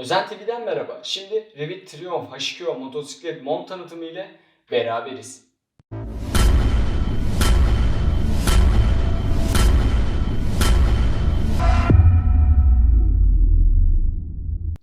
Özen TV'den merhaba. Şimdi Revit Triumph H2O motosiklet mont tanıtımı ile beraberiz.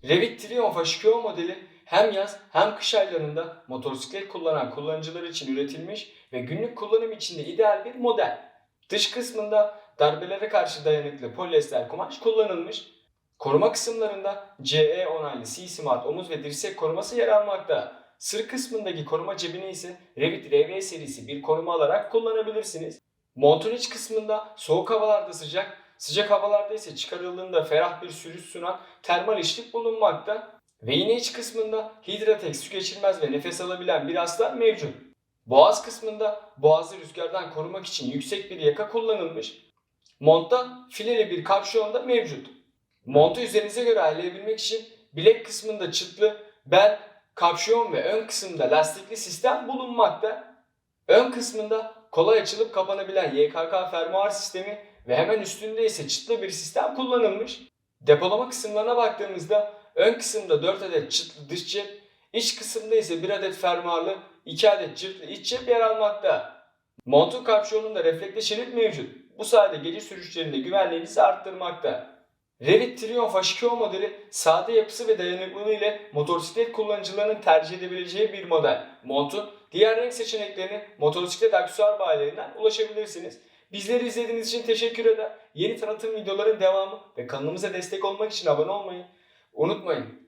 Revit Triumph H2O modeli hem yaz hem kış aylarında motosiklet kullanan kullanıcılar için üretilmiş ve günlük kullanım için de ideal bir model. Dış kısmında darbelere karşı dayanıklı polyester kumaş kullanılmış. Koruma kısımlarında CE onaylı C-Smart omuz ve dirsek koruması yer almakta. Sırt kısmındaki koruma cebini ise Revit RV serisi bir koruma alarak kullanabilirsiniz. Montun iç kısmında soğuk havalarda sıcak, sıcak havalarda ise çıkarıldığında ferah bir sürüş sunan termal içlik bulunmakta. Ve yine iç kısmında Hidratex su geçirmez ve nefes alabilen bir astar mevcut. Boğaz kısmında boğazı rüzgardan korumak için yüksek bir yaka kullanılmış. Montta fileli bir kapşon da mevcut. Montu üzerinize göre ayarlayabilmek için bilek kısmında çıtlı, bel, kapşon ve ön kısımda lastikli sistem bulunmakta. Ön kısmında kolay açılıp kapanabilen YKK fermuar sistemi ve hemen üstünde ise çıtlı bir sistem kullanılmış. Depolama kısımlarına baktığımızda ön kısımda 4 adet çıtlı dış cep, iç kısımda ise 1 adet fermuarlı, 2 adet çıtlı iç cep yer almakta. Montun kapşonunda reflekte şerit mevcut. Bu sayede gece sürüşlerinde güvenliğinizi arttırmakta. Revit Triumph H2O modeli sade yapısı ve dayanıklılığı ile motosiklet kullanıcılarının tercih edebileceği bir model. Montun diğer renk seçeneklerini motosiklet aksesuar bayilerinden ulaşabilirsiniz. Bizleri izlediğiniz için teşekkür eder. Yeni tanıtım videoların devamı ve kanalımıza destek olmak için abone olmayı unutmayın.